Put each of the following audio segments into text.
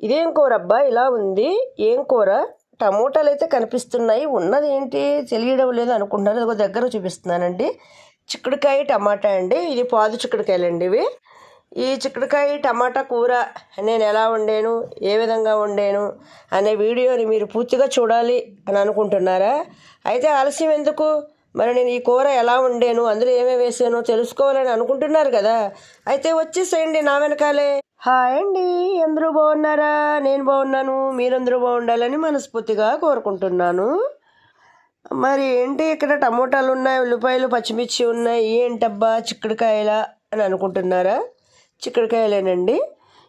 ఇదేం కూర అబ్బా? ఇలా ఉంది. ఏం కూర? టమోటాలు అయితే కనిపిస్తున్నాయి. ఉన్నది ఏంటి తెలియడం లేదు అనుకుంటున్నారు ఒక దగ్గర చూపిస్తున్నానండి. చిక్కుడుకాయ టమాటా అండి. ఇది పాదు చిక్కుడుకాయలండి ఇవి. ఈ చిక్కుడుకాయ టమాటా కూర నేను ఎలా వండాను? ఏ విధంగా వండాను? అనే వీడియోని మీరు పూర్తిగా చూడాలి అని అనుకుంటున్నారా? అయితే ఆలస్యం ఎందుకు? మరి నేను ఈ కూర ఎలా వండాను? అందులో ఏమేమి వేసానో తెలుసుకోవాలని అనుకుంటున్నారు కదా? అయితే వచ్చేసేయండి నా వెనకాలే. హాయ్ అండి. అందరూ బాగున్నారా? నేను బాగున్నాను. మీరందరూ బాగుండాలని మనస్ఫూర్తిగా కోరుకుంటున్నాను. మరి ఏంటి ఇక్కడ టమోటాలు ఉన్నాయి ఉల్లిపాయలు పచ్చిమిర్చి ఉన్నాయి ఏంటబ్బా చిక్కుడుకాయలా అని అనుకుంటున్నారా? చిక్కుడుకాయలేనండి.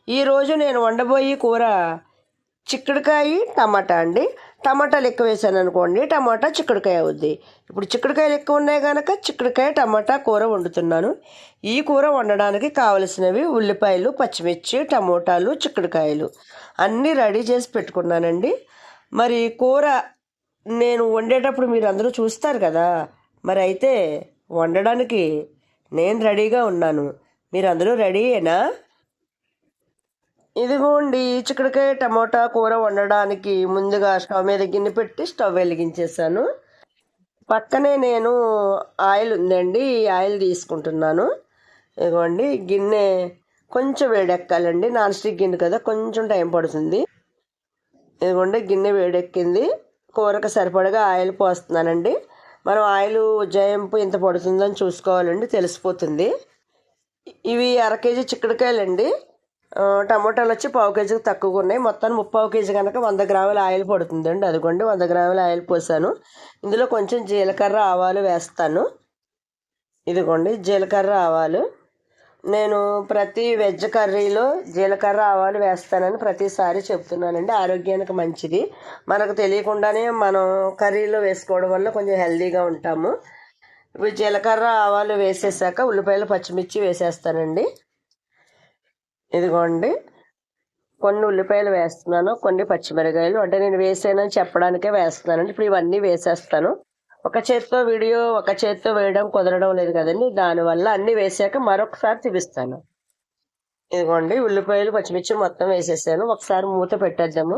ఈరోజు నేను వండబోయే కూర చిక్కుడుకాయ టమాటా అండి. టమాటాలు ఎక్కువ వేసాను అనుకోండి టమాటా చిక్కుడుకాయ అవుద్ది. ఇప్పుడు చిక్కుడుకాయలు ఎక్కువ ఉన్నాయి కనుక చిక్కుడుకాయ టమాటా కూర వండుతున్నాను. ఈ కూర వండడానికి కావలసినవి ఉల్లిపాయలు పచ్చిమిర్చి టమోటాలు చిక్కుడుకాయలు. అన్నీ రెడీ చేసి పెట్టుకున్నానండి. మరి కూర నేను వండేటప్పుడు మీరు అందరూ చూస్తారు కదా మరి అయితే వండడానికి నేను రెడీగా ఉన్నాను. మీరు అందరూ రెడీయేనా? ఇదిగోండి చిక్కుడుకాయ టమోటా కూర వండడానికి ముందుగా స్టవ్ మీద గిన్నె పెట్టి స్టవ్ వెలిగించేసాను పక్కనే నేను ఆయిల్ ఉందండి ఈ ఆయిల్ తీసుకుంటున్నాను. ఇదిగోండి గిన్నె కొంచెం వేడెక్కాలండి. నాన్ స్టిక్ గిన్నె కదా కొంచెం టైం పడుతుంది. ఇదిగోండి గిన్నె వేడెక్కింది. కూరకు సరిపడగా ఆయిల్ పోస్తున్నానండి. మనం ఆయిల్ ఉజ్జాయింపు ఎంత పడుతుందని చూసుకోవాలండి తెలిసిపోతుంది. ఇవి అర కేజీ చిక్కుడుకాయలండి. టమోటాలు వచ్చి పావు కేజీకి తక్కువగా ఉన్నాయి. మొత్తం ముప్పావు కేజీ కనుక వంద గ్రాముల ఆయిల్ పడుతుందండి. అదిగోండి వంద గ్రాముల ఆయిల్ పోసాను. ఇందులో కొంచెం జీలకర్ర ఆవాలు వేస్తాను. ఇదిగోండి జీలకర్ర ఆవాలు. నేను ప్రతి వెజ్ కర్రీలో జీలకర్ర ఆవాలు వేస్తానని ప్రతిసారి చెప్తున్నానండి. ఆరోగ్యానికి మంచిది. మనకు తెలియకుండానే మనం కర్రీలో వేసుకోవడం వల్ల కొంచెం హెల్దీగా ఉంటాము. ఇప్పుడు జీలకర్ర ఆవాలు వేసేసాక ఉల్లిపాయలు పచ్చిమిర్చి వేసేస్తానండి. ఇదిగోండి. కొన్ని ఉల్లిపాయలు వేస్తున్నాను కొన్ని పచ్చిమిరకాయలు. అంటే నేను వేసానని చెప్పడానికే వేస్తున్నానండి. ఇప్పుడు ఇవన్నీ వేసేస్తాను. ఒక చేత్తో వీడియో ఒక చేత్తో వేయడం కుదరడం లేదు కదండి. దానివల్ల అన్నీ వేసాక మరొకసారి చూపిస్తాను. ఇదిగోండి ఉల్లిపాయలు పచ్చిమిర్చి మొత్తం వేసేసాను. ఒకసారి మూత పెట్టేద్దాము.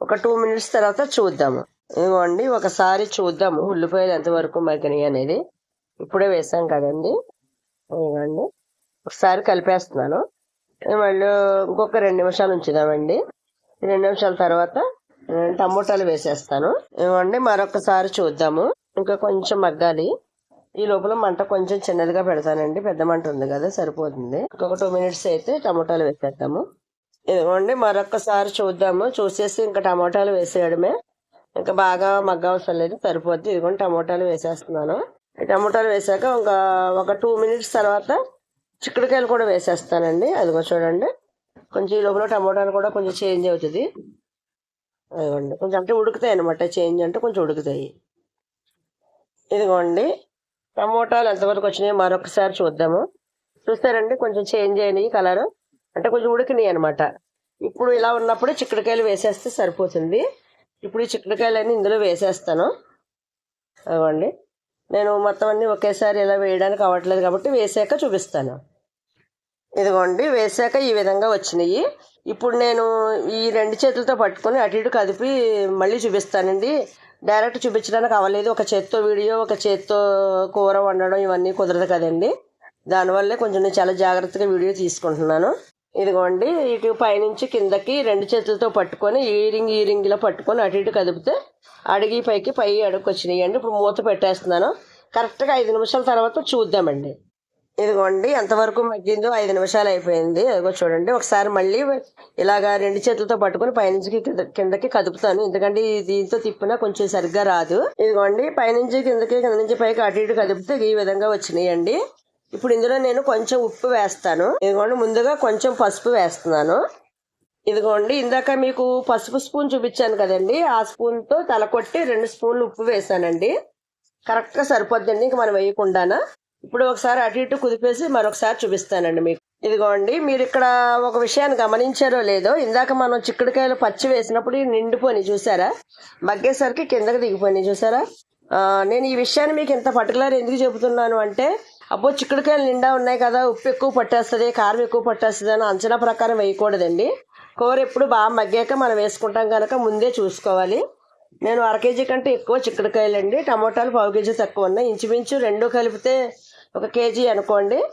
ఒక టూ మినిట్స్ తర్వాత చూద్దాము. ఇదిగోండి ఒకసారి చూద్దాము ఉల్లిపాయలు ఎంతవరకు మగ్గినాయి అనేది. ఇప్పుడే వేసాం కదండి. ఇదిగోండి ఒకసారి కలిపేస్తున్నాను. మళ్ళీ ఇంకొక రెండు నిమిషాలు ఉంచుదామండి. రెండు నిమిషాల తర్వాత టమోటాలు వేసేస్తాను. ఇవ్వండి మరొకసారి చూద్దాము. ఇంకా కొంచెం మగ్గాలి. ఈ లోపల మంట కొంచెం చిన్నదిగా పెడతానండి. పెద్ద మంట ఉంది కదా సరిపోతుంది. ఇంకొక టూ మినిట్స్ అయితే టమోటాలు వేసేద్దాము. ఇదిగోండి మరొకసారి చూద్దాము. చూసేసి ఇంకా టమోటాలు వేసేయడమే. ఇంకా బాగా మగ్గ అవసరం లేదు సరిపోద్ది. ఇదిగోండి టమోటాలు వేసేస్తున్నాను. ఈ టమోటాలు వేసాక ఇంకా ఒక టూ మినిట్స్ తర్వాత చిక్కుడుకాయలు కూడా వేసేస్తానండి. అదిగో చూడండి. కొంచెం ఈ లోపల టమోటాలు కూడా కొంచెం చేంజ్ అవుతుంది. అదిగోండి. కొంచెం అంటే ఉడుకుతాయి అనమాట చేంజ్ అంటే కొంచెం ఉడుకుతాయి. ఇదిగోండి. టమోటాలు ఎంతవరకు వచ్చినాయి మరొకసారి చూద్దాము. చూస్తారండి. కొంచెం చేంజ్ అయినాయి కలర్. అంటే కొంచెం ఉడికినాయి అనమాట ఇప్పుడు ఇలా ఉన్నప్పుడు చిక్కుడుకాయలు వేసేస్తే సరిపోతుంది. ఇప్పుడు ఈ చిక్కుడుకాయలన్నీ ఇందులో వేసేస్తాను. అదిగోండి. నేను మొత్తం అన్నీ ఒకేసారి ఇలా వేయడానికి అవ్వట్లేదు కాబట్టి వేసాక చూపిస్తాను. ఇదిగోండి వేసాక ఈ విధంగా వచ్చినాయి. ఇప్పుడు నేను ఈ రెండు చేతులతో పట్టుకొని అటు ఇటు కదిపి మళ్ళీ చూపిస్తానండి. డైరెక్ట్ చూపించడానికి అవ్వలేదు. ఒక చేత్తో వీడియో ఒక చేత్తో కూర వండడం ఇవన్నీ కుదరదు కదండి. దానివల్లే కొంచెం నేను చాలా జాగ్రత్తగా వీడియో తీసుకుంటున్నాను. ఇదిగోండి ఇటు పైనుంచి కిందకి రెండు చేతులతో పట్టుకొని ఈరింగ్ ఈరింగ్లో పట్టుకొని అటు ఇటు కదిపితే అడిగి పైకి పై అడుగు వచ్చినాయి అండి ఇప్పుడు మూత పెట్టేస్తున్నాను. కరెక్ట్గా ఐదు నిమిషాల తర్వాత చూద్దామండి. ఇదిగోండి ఎంతవరకు మగ్గిందో ఐదు నిమిషాలు అయిపోయింది. అదిగో చూడండి ఒకసారి మళ్ళీ ఇలాగా రెండు చేతులతో పట్టుకొని పైనుంచి కింద- కిందకి కదుపుతాను. ఎందుకంటే దీంతో తిప్పినా కొంచెం సరిగ్గా రాదు. ఇదిగోండి పైనుంచి కిందకి కింద నుంచి పైకి అటు ఇటు కదిపితే ఈ విధంగా వచ్చినాయండి. ఇప్పుడు ఇందులో నేను కొంచెం ఉప్పు వేస్తాను. ఇదిగోండి ముందుగా కొంచెం పసుపు వేస్తున్నాను. ఇదిగోండి ఇందాక మీకు పసుపు స్పూన్ చూపించాను కదండి. ఆ స్పూన్తో తల కొట్టి రెండు స్పూన్లు ఉప్పు వేసానండి కరెక్ట్గా సరిపోద్దండి ఇంక మనం వేయకుండానా? ఇప్పుడు ఒకసారి అటు ఇటు కుదిపేసి మరొకసారి చూపిస్తానండి మీకు. ఇదిగోండి మీరు ఇక్కడ ఒక విషయాన్ని గమనించారో లేదో ఇందాక మనం చిక్కుడుకాయలు పచ్చి వేసినప్పుడు నిండిపోయి చూసారా? మగ్గేసరికి కిందకి దిగిపోయినాయి చూసారా? నేను ఈ విషయాన్ని మీకు ఇంత పర్టికులర్ ఎందుకు చెబుతున్నాను అంటే అబ్బో చిక్కుడుకాయలు నిండా ఉన్నాయి కదా ఉప్పు ఎక్కువ పట్టేస్తుంది కారం ఎక్కువ పట్టేస్తుంది అని అంచనా ప్రకారం వేయకూడదండి. కూర ఎప్పుడు బాగా మగ్గాక మనం వేసుకుంటాం కనుక ముందే చూసుకోవాలి. నేను అర కేజీ కంటే ఎక్కువ చిక్కుడుకాయలు అండి టమోటాలు పావు కేజీ తక్కువ ఉన్నాయి. ఇంచుమించు రెండు కలిపితే ఒక కేజీ అనుకోండి.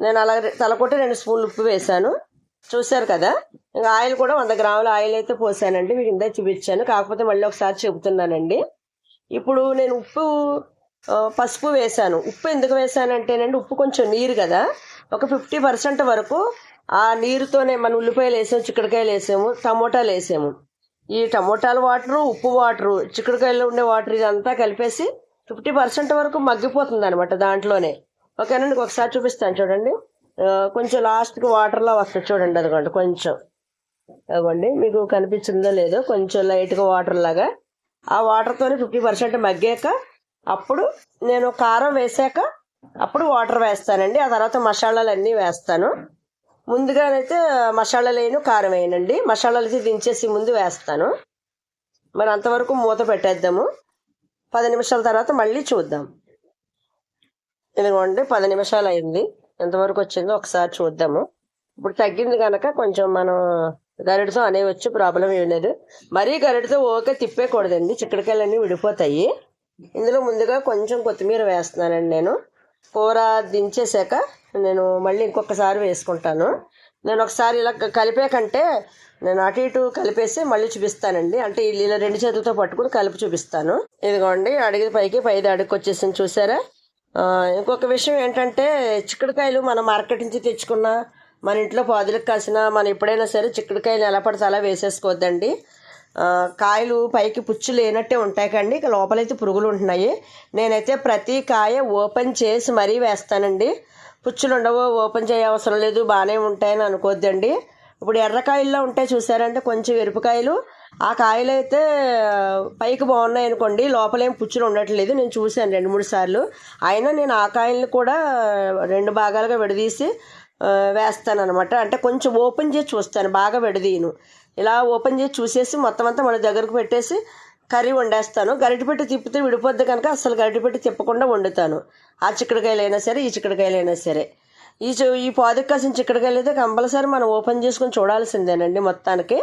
నేను అలా తలకొట్టి రెండు స్పూన్లు ఉప్పు వేశాను. చూశారు కదా? ఇంకా ఆయిల్ కూడా వంద గ్రాముల ఆయిల్ అయితే పోసానండి. మీకు ఇందా చూపించాను. కాకపోతే మళ్ళీ ఒకసారి చెబుతున్నానండి. ఇప్పుడు నేను ఉప్పు పసుపు వేశాను. ఉప్పు ఎందుకు వేశానంటేనండి ఉప్పు కొంచెం నీరు కదా. ఒక ఫిఫ్టీ పర్సెంట్ వరకు ఆ నీరుతోనే మన ఉల్లిపాయలు వేసాము చిక్కుడుకాయలు వేసాము టమోటాలు వేసాము. ఈ టమోటాల వాటరు ఉప్పు వాటరు చిక్కడికాయలు ఉండే వాటర్ ఇదంతా కలిపేసి ఫిఫ్టీ పర్సెంట్ వరకు మగ్గిపోతుంది అనమాట దాంట్లోనే. ఓకేనండి ఒకసారి చూపిస్తాను చూడండి. కొంచెం లాస్ట్కి వాటర్లో వస్తుంది చూడండి అదిగోండి కొంచెం. అదిగోండి మీకు కనిపించిందో లేదో కొంచెం లైట్గా వాటర్ లాగా. ఆ వాటర్తోనే ఫిఫ్టీ పర్సెంట్ మగ్గాక అప్పుడు నేను కారం వేసాక అప్పుడు వాటర్ వేస్తానండి. ఆ తర్వాత మసాలాలు అన్నీ వేస్తాను. ముందుగానైతే మసాలాలు వేయను కారం వేయనండి. మసాలాలు దించేసి ముందు వేస్తాను. మరి అంతవరకు మూత పెట్టేద్దాము. పది నిమిషాల తర్వాత మళ్ళీ చూద్దాం. ఇదిగోండి పది నిమిషాలు అయింది ఎంతవరకు వచ్చిందో ఒకసారి చూద్దాము. ఇప్పుడు తగ్గింది కనుక కొంచెం మనం గరిటతో అనేవచ్చు ప్రాబ్లం ఏం లేదు. మరీ గరిటతో ఓకే తిప్పేకూడదండి. చిక్కడికాయలన్నీ విడిపోతాయి. ఇందులో ముందుగా కొంచెం కొత్తిమీర వేస్తున్నానండి నేను. కూర దించేసాక నేను మళ్ళీ ఇంకొకసారి వేసుకుంటాను. నేను ఒకసారి ఇలా కలిపే కంటే నేను అటు ఇటు కలిపేసి మళ్ళీ చూపిస్తానండి. అంటే ఇలా రెండు చేతులతో పట్టుకుని కలిపి చూపిస్తాను. ఇదిగోండి అడిగి పైకి పైది అడుగు వచ్చేసింది చూసారా? ఇంకొక విషయం ఏంటంటే చిక్కుడుకాయలు మనం మార్కెట్ నుంచి తెచ్చుకున్న మన ఇంట్లో పాదులకు కాసిన మనం ఎప్పుడైనా సరే చిక్కుడుకాయలు ఎలా పడితే అలా వేసేసుకోవద్దండి. కాయలు పైకి పుచ్చు లేనట్టే ఉంటాయి కండి ఇక లోపలైతే పురుగులు ఉంటున్నాయి. నేనైతే ప్రతి కాయ ఓపెన్ చేసి మరీ వేస్తానండి. పుచ్చులు ఉండవు ఓపెన్ చేయ అవసరం లేదు బాగానే ఉంటాయని అనుకోవద్దండి ఇప్పుడు ఎర్రకాయల్లో ఉంటాయి చూసారంటే కొంచెం ఎరుపుకాయలు ఆ కాయలు అయితే పైకి బాగున్నాయి అనుకోండి లోపలేం పుచ్చులు ఉండట్లేదు. నేను చూశాను రెండు మూడు సార్లు. అయినా నేను ఆ కాయల్ని కూడా రెండు భాగాలుగా విడదీసి వేస్తాను అనమాట అంటే కొంచెం ఓపెన్ చేసి చూస్తాను బాగా విడదీయను. ఇలా ఓపెన్ చేసి చూసేసి మొత్తం అంతా మన దగ్గరకు పెట్టేసి కర్రీ వండేస్తాను. గరిటిపెట్టి తిప్పితే విడిపోద్ది కనుక అసలు గరిటిపెట్టి తిప్పకుండా వండుతాను. ఆ చిక్కడికాయలు అయినా సరే ఈ చిక్కడికాయలు అయినా సరే. ఈ ఈ పాదుకు కాసిన చిక్కడికాయలు అయితే కంపల్సరీ మనం ఓపెన్ చేసుకొని చూడాల్సిందేనండి మొత్తానికి.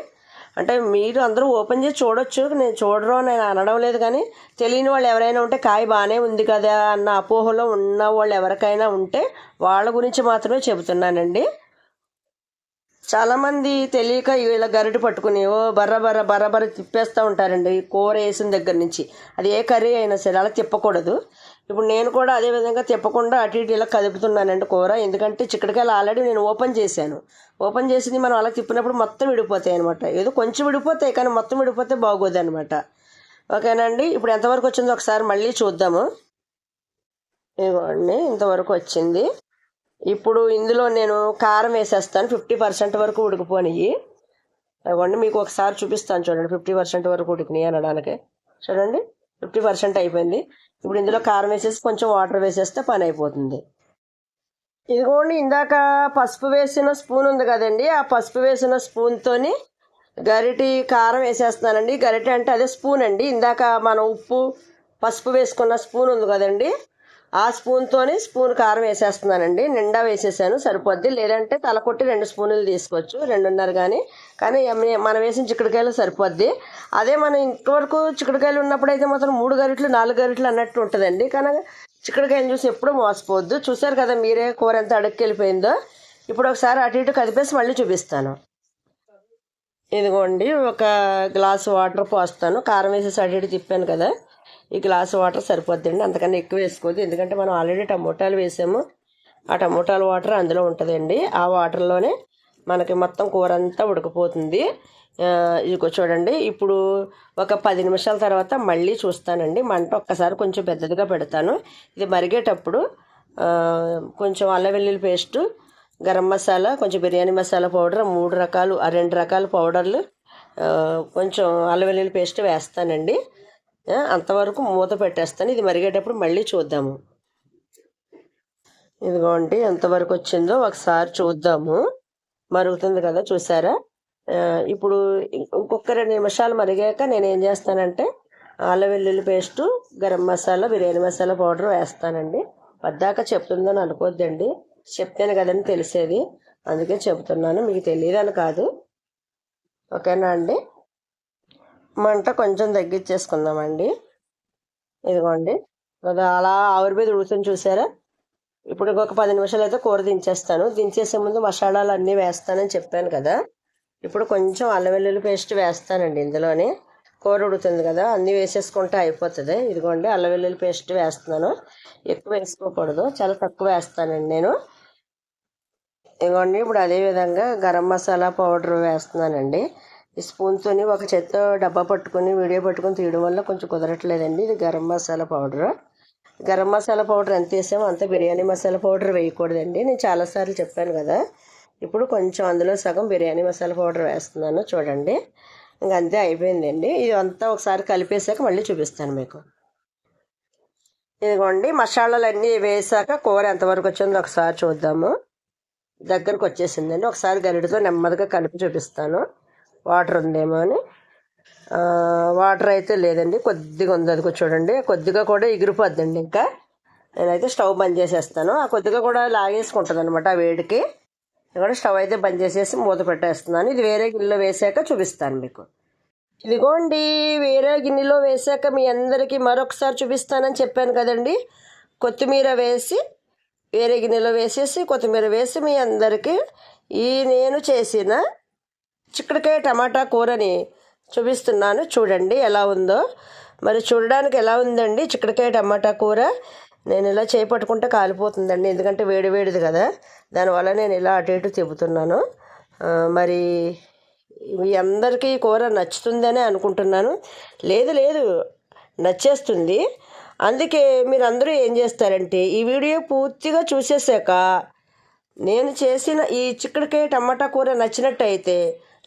అంటే మీరు అందరూ ఓపెన్ చేసి చూడొచ్చు. నేను చూడరు అని నేను అనడం లేదు కానీ తెలియని వాళ్ళు ఎవరైనా ఉంటే కాయ బాగానే ఉంది కదా అన్న అపోహలో ఉన్న వాళ్ళు ఎవరికైనా ఉంటే వాళ్ళ గురించి మాత్రమే చెబుతున్నానండి. చాలామంది తెలియక ఇలా గరిటె పట్టుకుని ఓ బర్ర బర్ర బర్ర బర్ర తిప్పేస్తూ ఉంటారండి కూర వేసిన దగ్గర నుంచి. అది ఏ కర్రీ అయినా సరే అలా తిప్పకూడదు. ఇప్పుడు నేను కూడా అదే విధంగా తిప్పకుండా అటు ఇటు ఇలా కదుపుతున్నానండి కూర. ఎందుకంటే చిక్కడికాయలు ఆల్రెడీ నేను ఓపెన్ చేశాను. ఓపెన్ చేసింది మనం అలా తిప్పినప్పుడు మొత్తం విడిపోతాయి అనమాట ఏదో కొంచెం విడిపోతాయి కానీ మొత్తం విడిపోతే బాగోదు అనమాట ఓకేనండి? ఇప్పుడు ఎంతవరకు వచ్చిందో ఒకసారి మళ్ళీ చూద్దాము. ఇదిగోండి ఇంతవరకు వచ్చింది. ఇప్పుడు ఇందులో నేను కారం వేసేస్తాను. ఫిఫ్టీ పర్సెంట్ వరకు ఉడికిపోనివి ఇవ్వండి మీకు ఒకసారి చూపిస్తాను చూడండి. ఫిఫ్టీ పర్సెంట్ వరకు ఉడికినాయి అనడానికి. చూడండి ఫిఫ్టీ పర్సెంట్ అయిపోయింది. ఇప్పుడు ఇందులో కారం వేసేసి కొంచెం వాటర్ వేసేస్తే పని అయిపోతుంది. ఇదిగోండి ఇందాక పసుపు వేసిన స్పూన్ ఉంది కదండి. ఆ పసుపు వేసిన స్పూన్తోని గరిటి కారం వేసేస్తున్నానండి. గరిటె అంటే అదే స్పూన్ అండి. ఇందాక మనం ఉప్పు పసుపు వేసుకున్న స్పూన్ ఉంది కదండి. ఆ స్పూన్తోనే స్పూన్ కారం వేసేస్తున్నానండి. నిండా వేసేసాను సరిపోద్ది. లేదంటే తల కొట్టి రెండు స్పూన్లు తీసుకోవచ్చు రెండున్నర కానీ కానీ మనం వేసిన చిక్కుడుకాయలు సరిపోద్ది. అదే మనం ఇంతవరకు చిక్కుడుకాయలు ఉన్నప్పుడు అయితే మాత్రం మూడు గరిటలు నాలుగు గరిట్లు అన్నట్టు ఉంటుందండి. కానీ చిక్కుడుకాయలు చూసి ఎప్పుడూ మోసపోవద్దు. చూసారు కదా మీరే కూర ఎంత అడుక్కెళ్ళిపోయిందో. ఇప్పుడు ఒకసారి అటు ఇటు కదిపేసి మళ్ళీ చూపిస్తాను. ఇదిగోండి ఒక గ్లాస్ వాటర్ పోస్తాను. కారం వేసేసి అటు ఇటు తిప్పాను కదా. ఈ గ్లాస్ వాటర్ సరిపోద్దండి. అంతకన్నా ఎక్కువ వేసుకోవద్దు. ఎందుకంటే మనం ఆల్రెడీ టమోటాలు వేసాము. ఆ టమోటాల వాటర్ అందులో ఉంటుందండి. ఆ వాటర్లోనే మనకి మొత్తం కూర అంతా ఉడికిపోతుంది ఇదిగో చూడండి. ఇప్పుడు ఒక పది నిమిషాల తర్వాత మళ్ళీ చూస్తానండి. మంట ఒక్కసారి కొంచెం పెద్దదిగా పెడతాను. ఇది మరిగేటప్పుడు కొంచెం అల్లం వెల్లుల్లి పేస్టు గరం మసాలా కొంచెం బిర్యానీ మసాలా పౌడర్ మూడు రకాలు ఆ రెండు రకాల పౌడర్లు కొంచెం అల్లం వెల్లుల్లి పేస్ట్ వేస్తానండి. అంతవరకు మూత పెట్టేస్తాను. ఇది మరిగేటప్పుడు మళ్ళీ చూద్దాము. ఇదిగోండి ఎంతవరకు వచ్చిందో ఒకసారి చూద్దాము. మరుగుతుంది కదా చూసారా? ఇప్పుడు ఇంకొక రెండు నిమిషాలు మరిగాక నేను ఏం చేస్తానంటే అల్లం వెల్లుల్లి పేస్టు గరం మసాలా బిర్యానీ మసాలా పౌడర్ వేస్తానండి. పద్దాక చెప్తుందని అనుకోద్దండి. చెప్తాను కదండి తెలిసేది. అందుకే చెప్తున్నాను. మీకు తెలియదని కాదు. ఓకేనా అండి? మంట కొంచెం తగ్గించేసుకుందామండి. ఇదిగోండి. అది అలా ఆవిరి మీద ఉడుకుని చూసారా? ఇప్పుడు ఇంకొక పది నిమిషాలు అయితే కూర దించేస్తాను. దించేసే ముందు మసాలాలు అన్నీ వేస్తానని చెప్పాను కదా. ఇప్పుడు కొంచెం అల్లం వెల్లుల్లి పేస్ట్ వేస్తానండి ఇందులోని. కూర ఉడుతుంది కదా అన్నీ వేసేసుకుంటే అయిపోతుంది. ఇదిగోండి అల్లం వెల్లుల్లి పేస్ట్ వేస్తున్నాను. ఎక్కువ వేసుకోకూడదు చాలా తక్కువ వేస్తానండి నేను. ఇదిగోండి ఇప్పుడు అదేవిధంగా గరం మసాలా పౌడర్ వేస్తున్నానండి. ఈ స్పూన్తోని ఒక చేత్తో డబ్బా పట్టుకొని వీడియో పట్టుకొని తీయడం వల్ల కొంచెం కుదరట్లేదండి. ఇది గరం మసాలా పౌడర్. గరం మసాలా పౌడర్ ఎంత వేసామో అంత బిర్యానీ మసాలా పౌడర్ వేయకూడదండి. నేను చాలాసార్లు చెప్పాను కదా. ఇప్పుడు కొంచెం అందులో సగం బిర్యానీ మసాలా పౌడర్ వేస్తున్నాను చూడండి. ఇంక అంతే అయిపోయిందండి. ఇది అంతా ఒకసారి కలిపేసాక మళ్ళీ చూపిస్తాను మీకు. ఇదిగోండి మసాలాలు అన్నీ వేసాక కూర ఎంతవరకు వచ్చిందో ఒకసారి చూద్దాము. దగ్గరకు వచ్చేసిందండి. ఒకసారి గరిటతో నెమ్మదిగా కలిపి చూపిస్తాను. వాటర్ ఉందేమో అని. వాటర్ అయితే లేదండి. కొద్దిగా ఉంది. అది చూడండి. కొద్దిగా కూడా ఎగిరిపోద్దండి ఇంకా. నేనైతే స్టవ్ బంద్ చేసేస్తాను. ఆ కొద్దిగా కూడా లాగేసుకుంటుంది అనమాట ఆ వేడికి. కూడా స్టవ్ అయితే బంద్ చేసేసి మూత పెట్టేస్తున్నాను. ఇది వేరే గిన్నెలో వేసాక చూపిస్తాను మీకు. ఇదిగోండి వేరే గిన్నెలో వేసాక మీ అందరికీ మరొకసారి చూపిస్తానని చెప్పాను కదండి. కొత్తిమీర వేసి వేరే గిన్నెలో వేసేసి కొత్తిమీర వేసి మీ అందరికీ ఈ నేను చేసిన చిక్కుడుకాయ టమాటా కూరని చూపిస్తున్నాను. చూడండి ఎలా ఉందో. మరి చూడడానికి ఎలా ఉందండి చిక్కుడుకాయ టమాటా కూర? నేను ఇలా చేయి పట్టుకుంటే కాలిపోతుందండి. ఎందుకంటే వేడి వేడిది కదా. దానివల్ల నేను ఇలా అటు ఇటు తిప్పుతున్నాను. మరి మీ అందరికీ కూర నచ్చుతుందనే అనుకుంటున్నాను. లేదు లేదు నచ్చేస్తుంది. అందుకే మీరు అందరూ ఏం చేస్తారంటే ఈ వీడియో పూర్తిగా చూసేసాక నేను చేసిన ఈ చిక్కుడుకాయ టమాటా కూర నచ్చినట్టయితే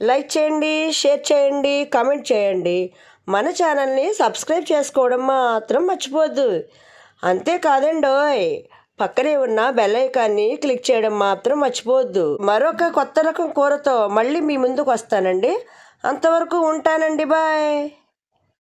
లైక్ చేయండి షేర్ చేయండి కామెంట్ చేయండి. మన ఛానల్ని సబ్స్క్రైబ్ చేసుకోవడం మాత్రం మర్చిపోద్దు. అంతేకాదండోయ్ పక్కనే ఉన్న బెల్ ఐకాన్ని క్లిక్ చేయడం మాత్రం మర్చిపోవద్దు మరొక కొత్త రకం కూరతో మళ్ళీ మీ ముందుకు వస్తానండి అంతవరకు ఉంటానండి బాయ్.